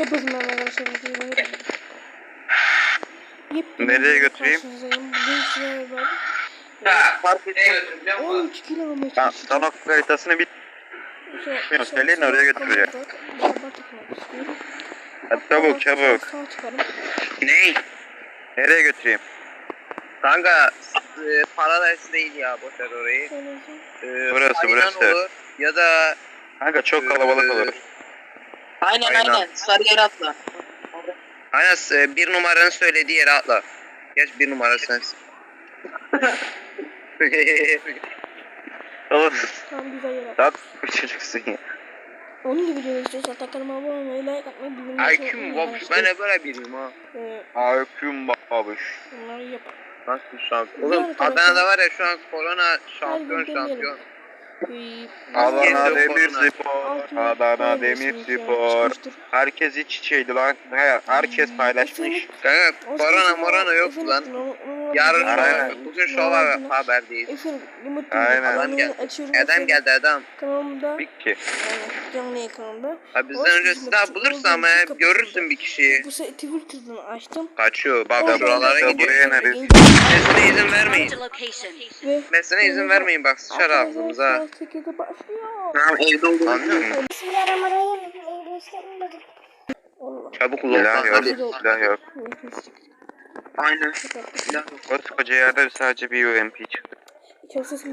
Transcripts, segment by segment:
Arkadaşlar videoyu beğenin. Yepyeni Nereye götüreyim? Bugün Ha, fark etmez. 13 kilometre Tan Tanok haritasını bit. Şey- söyleyin, oraya götüreceğim. Beraber takmak istiyorum. Hadi çabuk çabuk. Ney? Nereye götüreyim? Kanka e, Paradise değil ya boşver orayı. E, Burası, burası. olur Ya da Kanka çok kalabalık olur. Aynen Aynen. aynen. Sarıyer atla. aynen e, bir numaranı söylediği yere atla. Geç bir numara sensin. Oğlum tam güzel yer daha bir çocuksun ya. Onun gibi videoyu istiyorsan kanalıma abone olmayı, like atmayı, bildirimleri Ayküm babuş ben de böyle biriyim ha. Ee, Ayküm babuş. Bunları yap. Nasıl? Güzel Oğlum. Adana'da var ya şu an korona şampiyon şampiyon. Ee, Adana Demir. Spor. Adana Demir Spor. Herkes iç içeydi lan. He, herkes paylaşmış. Kanka korona morona yok lan. Yarın Aynen. bugün şov haberdeyiz. Efendim, limit Aynen. Adam gel- açıyorum. Adam geldi adam. Kanalımda, Bik ki. yani canlı ekranımda. Ha bizden önce silah bulursa ama hep görürsün bir kişiyi. Bu sefer Twitter'dan açtım. Kaçıyor. Bak Oradan şuralara işte gidiyor. buraya ne biz? Mesine izin vermeyin. Ve Mesine izin vermeyin bak sıçar ağzımıza. Arkadaşlar 8'de başlıyor. Tamam evde olduğunu Anlıyor musun? Bismillahirrahmanirrahim. Allah. Çabuk Silah ulan yok. hadi. Silah yok. Nefes çıktı. Aynen. Kapattım. Koskoca yerde sadece bir UMP çıktı.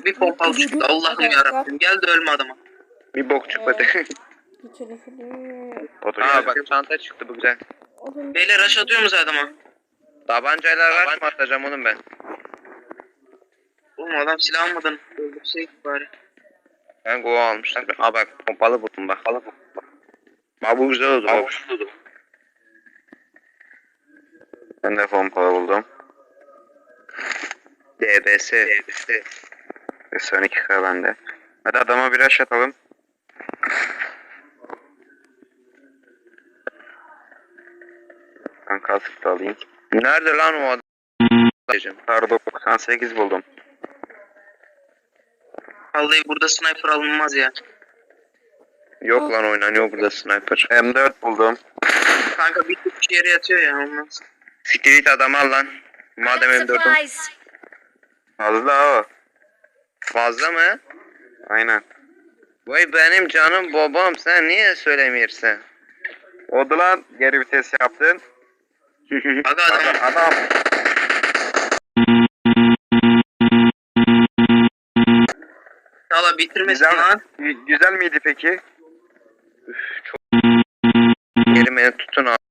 Bir pompalı çıktı. Allah'ım yarabbim. Gel de ölme adama. Bir bok çıkmadı. Bir telefonu. Otur Aa bak çanta çıktı bu güzel. Beyler rush atıyor musun adama? Tabancayla rush mı atacağım oğlum ben? Oğlum adam silah almadan öldürseydik bari. Ben go almıştım. Aa bak pompalı buldum bak. Pompalı buldum. Bak bu güzel oldu. Bak. Ben de pompalı buldum. DBS. Ve son 2K bende. Hadi adama bir rush atalım. Ben kasıp da alayım. Nerede lan o adam? Kar 98 buldum. Vallahi burada sniper alınmaz ya. Yok lan oynanıyor burada sniper. M4 buldum. Kanka bir tık yere yatıyor ya olmaz. Street adam al lan. Madem Got M4'üm supplies. Fazla o. fazla mı? Aynen. Vay benim canım babam sen niye söylemiyorsun? Oldu lan. Geri vites yaptın. Aga adam. Adam. adam. Valla bitirmesin Güzel, lan. Gü- güzel miydi peki? Gelin beni tutun abi.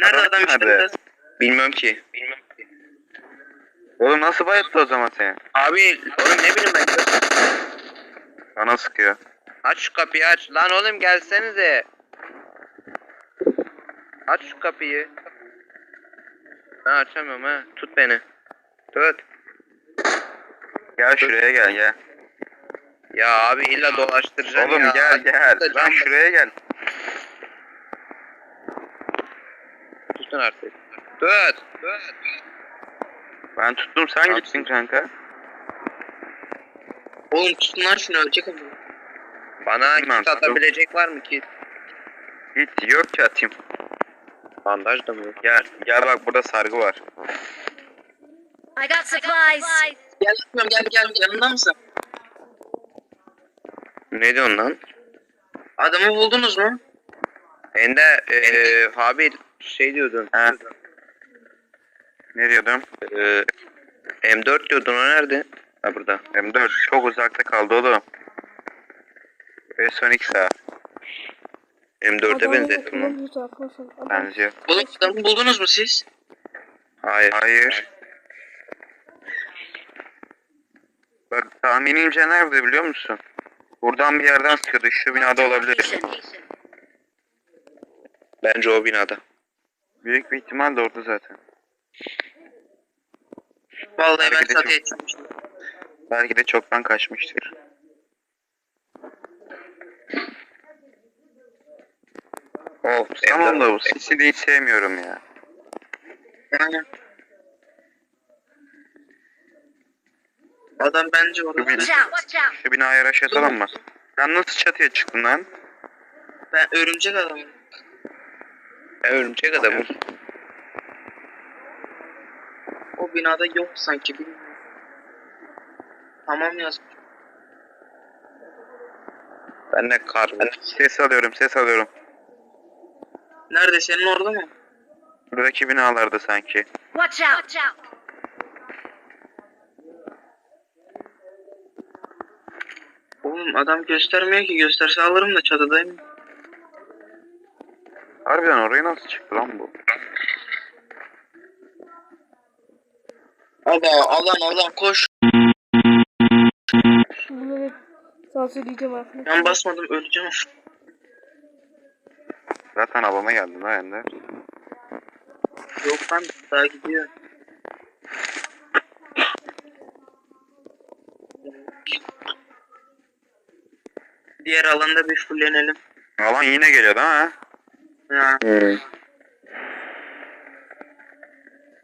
Nerede adam biraz. Bilmem ki. Bilmem ki. Oğlum nasıl bayılttı o zaman seni? Abi oğlum ne bileyim ben. Bana sıkıyor. Aç şu kapıyı aç. Lan oğlum gelsenize. Aç şu kapıyı. Ben açamıyorum ha. Tut beni. Tut. Gel şuraya gel gel. Ya abi illa dolaştıracağım Oğlum ya. gel gel. Tut Lan şuraya gel. Tutun artık. Tut. Ben tuttum sen Tamam. gittin kanka. Oğlum tutun lan şunu ölecek ama. Bana Bilmem, kit atabilecek var mı kit? Git yok ki atayım. Bandaj da mı yok? Gel gel bak burada sargı var. I got supplies. Gel gitmiyorum gel gel yanında mısın? Ne diyorsun lan? Adamı buldunuz mu? Ende eee abi şey diyordun. He. Ne diyordum? Eee M4 diyordun o nerede? Ha burada. M4 çok uzakta kaldı oğlum. Ve son 2 saat M4'e Adamın benzettim lan. benziyor. Oğlum adamı buldunuz mu siz? Hayır. Hayır. Bak tahminimce nerede biliyor musun? Buradan bir yerden sıkıyordu. Şu binada olabilir. Bence o binada. Büyük bir ihtimal de orada zaten. Vallahi ben Belki de çatıya çok-. Belki de çoktan kaçmıştır. Of Tamam da bu sesi de hiç sevmiyorum ya. Aynen. Adam bence orada. Watch out. Watch out. Şu binaya atalım mı? Sen nasıl çatıya çıktın lan? Ben örümcek adamım. Ben örümcek adamım. O binada yok sanki bilmiyorum. Tamam yazmış. Ben de kar. Ses alıyorum ses alıyorum. Nerede senin orada mı? Buradaki binalarda sanki. Watch out! Watch out! Oğlum adam göstermiyor ki gösterse alırım da çatıdayım. Harbiden oraya nasıl çıktı lan bu? Aga alan alan koş. Bunları sansürleyeceğim arkadaşlar. Ben basmadım öleceğim. Zaten alana geldi lan Ender. Yok lan daha gidiyor. Diğer alanda bir fullenelim. Alan yine geliyor değil mi? Ha.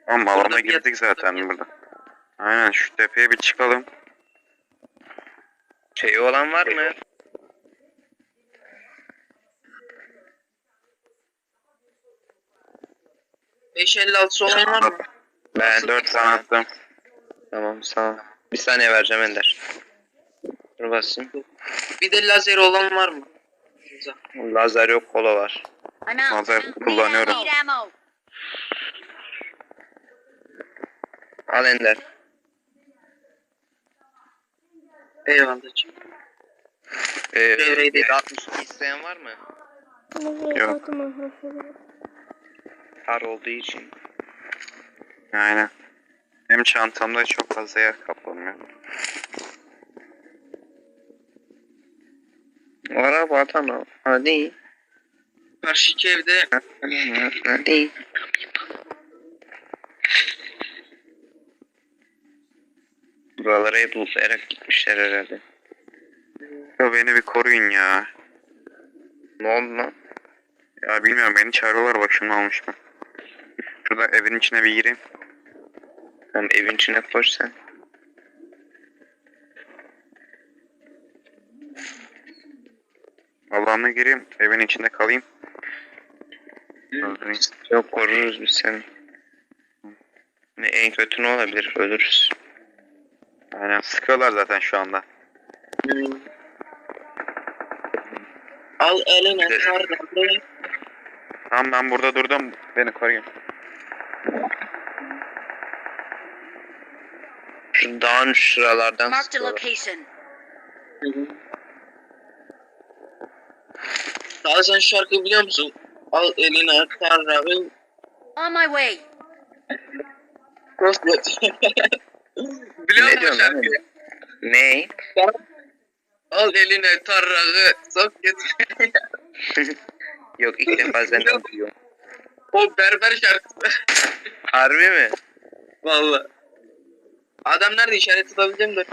Ama Burada alana bir girdik zaten burada. Aynen şu tepeye bir çıkalım. Şey olan var mı? Beş elli altısı olan var mı? Ben Dört tane attım. Tamam sağ ol. Bir saniye vereceğim Ender. Dur basayım. Bir de lazer olan var mı? Güzel. Lazer yok kola var. Out. Lazer kullanıyorum. ammo. Al Ender. Eyvallah. Ee, Devreyi de- 762 isteyen var mı? Yok. Kar olduğu için. Aynen. Benim çantamda çok fazla yer kaplamıyor. Araba atamam. Hadi. Karşıki evde Hadi. Buralara hep lootlayarak gitmişler herhalde. Ya beni bir koruyun ya. Ne oldu lan? Ya bilmiyorum beni çağırıyorlar başımı almış mı? Şurada evin içine bir gireyim. Tamam evin içine koş sen. Allah'ıma gireyim. Evin içinde kalayım. Öldüreyim. Yok koruruz biz seni. Ne en kötü ne olabilir? Ölürüz. Aynen sıkıyorlar zaten şu anda. Hmm. Al eline Evet. kardeşim. Tamam ben burada durdum. Beni koruyun. Şu dağın şuralardan Marked a sıkıyorlar. location. Daha sen şarkıyı biliyor musun? Al eline kardeşim. On my way. Crossroads. biliyor musun şarkıyı? Ne? Al eline tarrağı sok git. Yok ilk defa senden duyuyorum. o berber şarkısı. Harbi mi? Valla. Adam nerede işaret tutabileceğim de.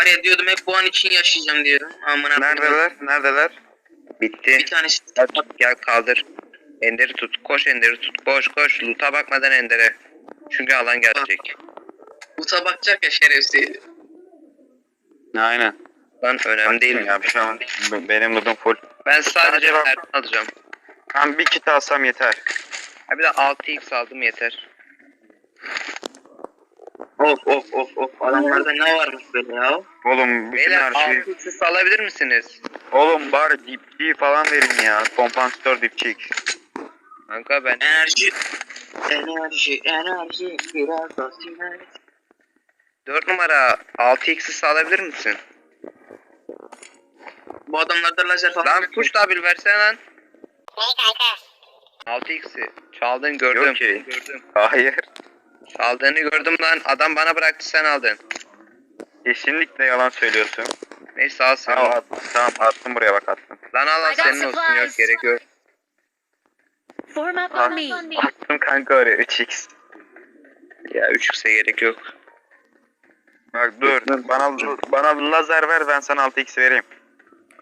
Var ya diyordum hep bu an için yaşayacağım diyordum. Amına. Neredeler? Neredeler? Bitti. Bir tanesi Gel, gel kaldır. Ender'i tut. Koş Ender'i tut. Koş koş. Loot'a bakmadan Ender'e. Çünkü alan gelecek. buta bakacak ya şerefsiz. Aynen. Lan önemli değil. ya Benim loot'um full. Ben sadece mermi alacağım. Ben bir kit alsam yeter. Ha bir de 6x aldım yeter. Of of of of. Adamlarda ne varmış böyle ya? Oğlum bütün Beyler her şey. 6x'i alabilir misiniz? Oğlum bari dipçiyi falan verin ya. Kompansatör dipçik. Kanka ben Enerji. Enerji, enerji. Biraz da sinerji. 4 numara 6x'i alabilir misin? Bu adamlarda lazer falan Lan yok. push double versene lan. 6x'i çaldın gördüm. Yok ki. Gördüm. Hayır. Çaldığını gördüm lan. Adam bana bıraktı sen aldın. Kesinlikle yalan söylüyorsun. Neyse al sen. Tamam, at, tamam attım buraya bak attım. Lan al al senin olsun yok gerek yok. Form up Ah. on me. Attım kanka oraya 3x. Ya 3x'e gerek yok. Bak dur bana bana lazer ver ben sana 6x vereyim.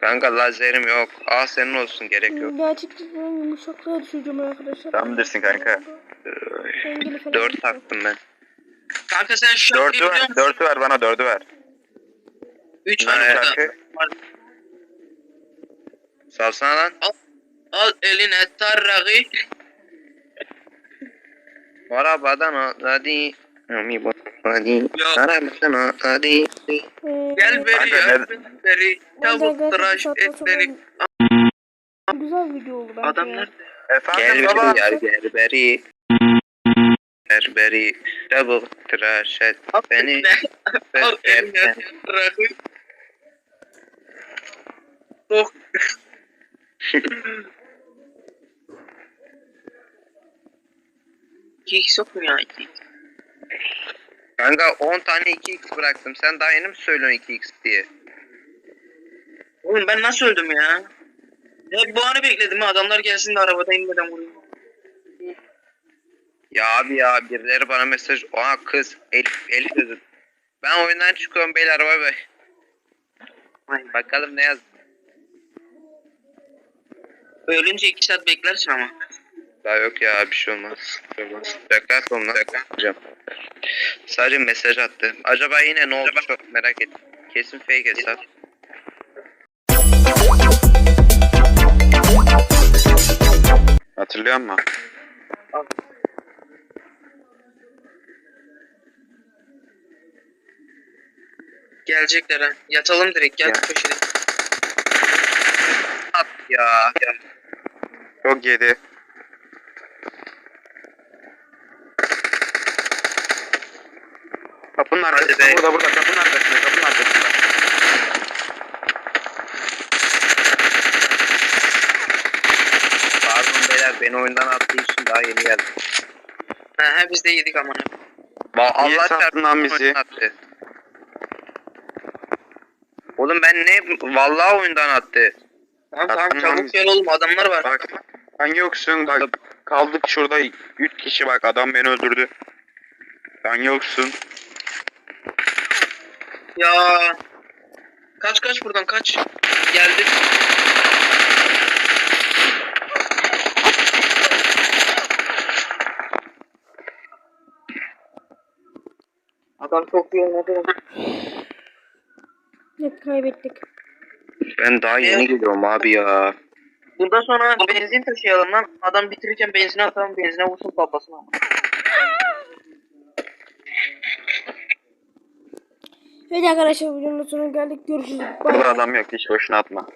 Kanka lazerim yok. Al senin olsun gerek yok. Gerçekten ben yumuşaklığa düşeceğim arkadaşlar. Sen bilirsin kanka. Dengeli. 4 taktım ben. Kanka sen şu şarkıyı 4'ü biliyor ver? 4'ü ver bana 4'ü ver. Üç tane burada. şarkı? var. Salsana lan. Al eline tarrağı. Arabadan atladı. Ami hadi. Gel beri ya. Beri. Tavuk tıraş saçma et beni. sapan- Güzel video oldu bence. Adam nerede? Efendim Gel baba. beri gel berberi. Berberi. Tavuk tıraş et beni. Al eline. İki yok mu ya? İki. Kanka 10 tane 2x bıraktım. Sen daha yeni mi söylüyorsun 2x diye? Oğlum ben nasıl öldüm ya? Hep bu anı bekledim ha. Adamlar gelsin de arabada inmeden vurayım. Ya abi ya birileri bana mesaj. Oha kız. Elif, Elif dedi. Ben oyundan çıkıyorum beyler bay bay. Bakalım ne yaz. Ölünce iki saat beklersin ama. Daha yok ya bir şey olmaz. olmaz. Olun lan. Hocam. Sadece mesaj attı. Acaba yine ne oldu çok merak ettim. Kesin fake hesap. Hatırlıyor musun? Gelecekler ha. Yatalım direkt gel Ya. köşede. At ya. ya. Çok yedi. Arkasında be. burada burada kapının arkasında kapının arkasında. Pardon beyler beni oyundan attığı için daha yeni geldim. Ha, ha biz de yedik amına. Niye Allah sattın lan bizi? oyundan attı. Oğlum ben ne vallahi oyundan attı. Tamam tamam çabuk gel oğlum adamlar var. Bak sen yoksun bak kaldık şurada 3 kişi bak adam beni öldürdü. Sen yoksun. Ya. Kaç kaç buradan kaç. Geldi. Adam çok iyi oynadı. Net kaybettik. Ben daha yeni geliyorum abi ya. Bundan sonra benzin taşıyalım lan. Adam bitirirken benzine atalım benzine vursun babasına. Evet arkadaşlar videonun sonuna geldik. Görüşürüz. Burada bay. adam yok hiç boşuna atma.